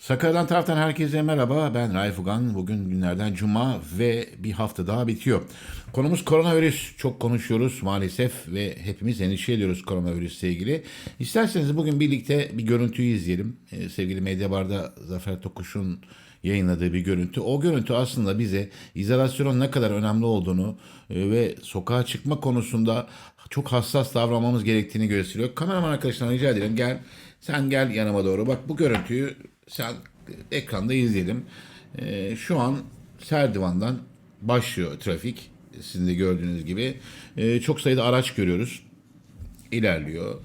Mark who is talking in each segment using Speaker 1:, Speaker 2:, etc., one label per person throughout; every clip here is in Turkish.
Speaker 1: Sakarya'dan taraftan herkese merhaba. Ben Raif Ugan. Bugün günlerden cuma ve bir hafta daha bitiyor. Konumuz koronavirüs. Çok konuşuyoruz maalesef ve hepimiz endişe ediyoruz koronavirüsle ilgili. İsterseniz bugün birlikte bir görüntüyü izleyelim. Ee, sevgili Medyabar'da Zafer Tokuş'un yayınladığı bir görüntü. O görüntü aslında bize izolasyonun ne kadar önemli olduğunu e, ve sokağa çıkma konusunda çok hassas davranmamız gerektiğini gösteriyor. Kameraman arkadaşlar rica ederim gel sen gel yanıma doğru. Bak bu görüntüyü sen ekranda izleyelim. Ee, şu an Serdivan'dan başlıyor trafik. Sizin de gördüğünüz gibi. Ee, çok sayıda araç görüyoruz. İlerliyor.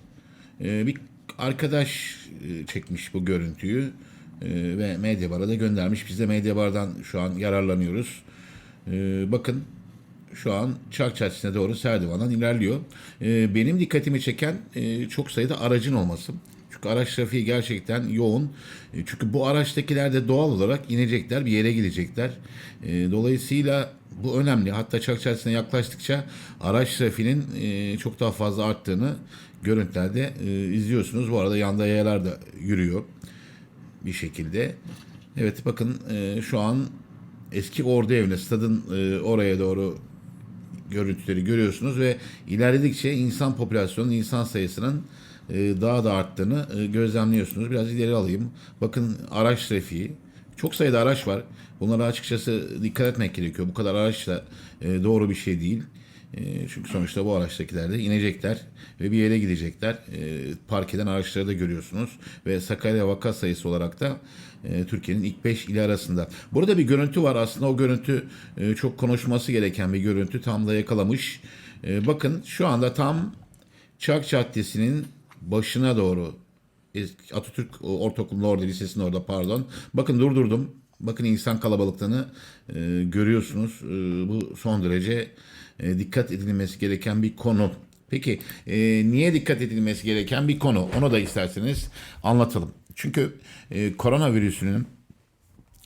Speaker 1: Ee, bir arkadaş e, çekmiş bu görüntüyü Ee, ve Medyabar'a da göndermiş. Biz de Medyabar'dan şu an yararlanıyoruz. Ee, bakın şu an Çark Caddesi'ne doğru Serdivan'dan ilerliyor. Ee, benim dikkatimi çeken e, çok sayıda aracın olması. Çünkü araç trafiği gerçekten yoğun. E, Çünkü bu araçtakiler de doğal olarak inecekler, bir yere gidecekler. E, Dolayısıyla bu önemli. Hatta Caddesi'ne yaklaştıkça araç trafiğinin e, çok daha fazla arttığını görüntülerde izliyorsunuz. Bu arada yanda yayalar da yürüyor bir şekilde. Evet bakın şu an eski Ordu Evine stadın oraya doğru görüntüleri görüyorsunuz ve ilerledikçe insan popülasyonunun, insan sayısının daha da arttığını e, gözlemliyorsunuz. Biraz ileri alayım. Bakın araç trafiği. Çok sayıda araç var. Bunlara açıkçası dikkat etmek gerekiyor. Bu kadar araçla e, doğru bir şey değil. E, çünkü sonuçta bu araçtakiler de inecekler ve bir yere gidecekler. E, park eden araçları da görüyorsunuz. Ve Sakarya vaka sayısı olarak da e, Türkiye'nin ilk 5 ili arasında. Burada bir görüntü var. Aslında o görüntü e, çok konuşması gereken bir görüntü. Tam da yakalamış. E, bakın şu anda tam Çark Caddesi'nin başına doğru Atatürk Ortaokulu'nun orada, lisesinin orada pardon. Bakın durdurdum. Bakın insan kalabalıklığını e, görüyorsunuz. E, bu son derece e, dikkat edilmesi gereken bir konu. Peki e, niye dikkat edilmesi gereken bir konu? Onu da isterseniz anlatalım. Çünkü e, koronavirüsünün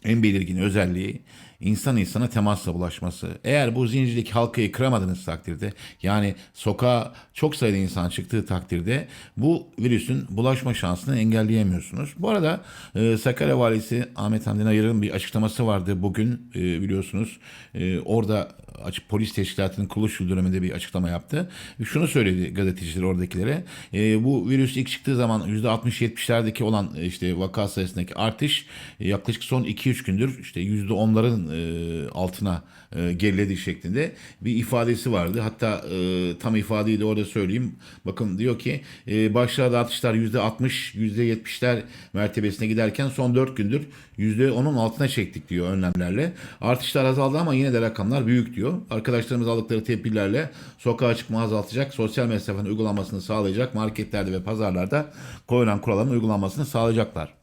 Speaker 1: en belirgin özelliği insan insana temasla bulaşması. Eğer bu zincirdeki halkayı kıramadığınız takdirde yani sokağa çok sayıda insan çıktığı takdirde bu virüsün bulaşma şansını engelleyemiyorsunuz. Bu arada e, Sakarya Valisi Ahmet Hamdi Nayır'ın bir açıklaması vardı bugün e, biliyorsunuz. E, orada açık polis teşkilatının kuruluş yıl döneminde bir açıklama yaptı. Şunu söyledi gazeteciler oradakilere. E, bu virüs ilk çıktığı zaman %60-70'lerdeki olan e, işte vaka sayısındaki artış e, yaklaşık son 2-3 gündür işte %10'ların e, altına e, geriledi şeklinde bir ifadesi vardı. Hatta e, tam ifadeyi de orada söyleyeyim. Bakın diyor ki e, başlarda artışlar %60, %70'ler mertebesine giderken son 4 gündür %10'un altına çektik diyor önlemlerle. Artışlar azaldı ama yine de rakamlar büyük diyor. Arkadaşlarımız aldıkları tedbirlerle sokağa çıkma azaltacak, sosyal mesafenin uygulanmasını sağlayacak, marketlerde ve pazarlarda koyulan kuralların uygulanmasını sağlayacaklar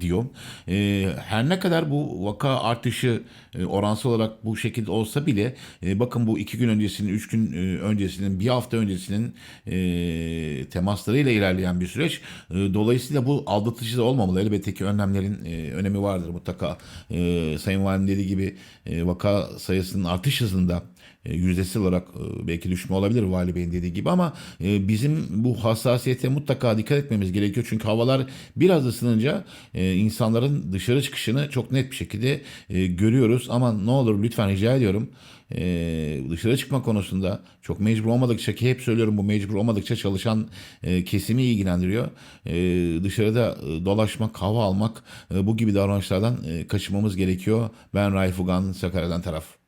Speaker 1: diyor. E, her ne kadar bu vaka artışı e, oransal olarak bu şekilde olsa bile e, bakın bu iki gün öncesinin, üç gün e, öncesinin, bir hafta öncesinin e, temaslarıyla ilerleyen bir süreç. E, dolayısıyla bu aldatıcı da olmamalı. Elbette ki önlemlerin e, önemi vardır mutlaka. E, Sayın Valim dediği gibi e, vaka sayısının artış hızında e, yüzdesel olarak e, belki düşme olabilir Vali Bey'in dediği gibi ama e, bizim bu hassasiyete mutlaka dikkat etmemiz gerekiyor. Çünkü havalar biraz ısınınca insanların dışarı çıkışını çok net bir şekilde görüyoruz. Ama ne olur lütfen rica ediyorum e, dışarı çıkma konusunda çok mecbur olmadıkça ki hep söylüyorum bu mecbur olmadıkça çalışan e, kesimi ilgilendiriyor. E, dışarıda e, dolaşmak, hava almak e, bu gibi davranışlardan e, kaçınmamız gerekiyor. Ben Raif Ugan, Sakarya'dan taraf.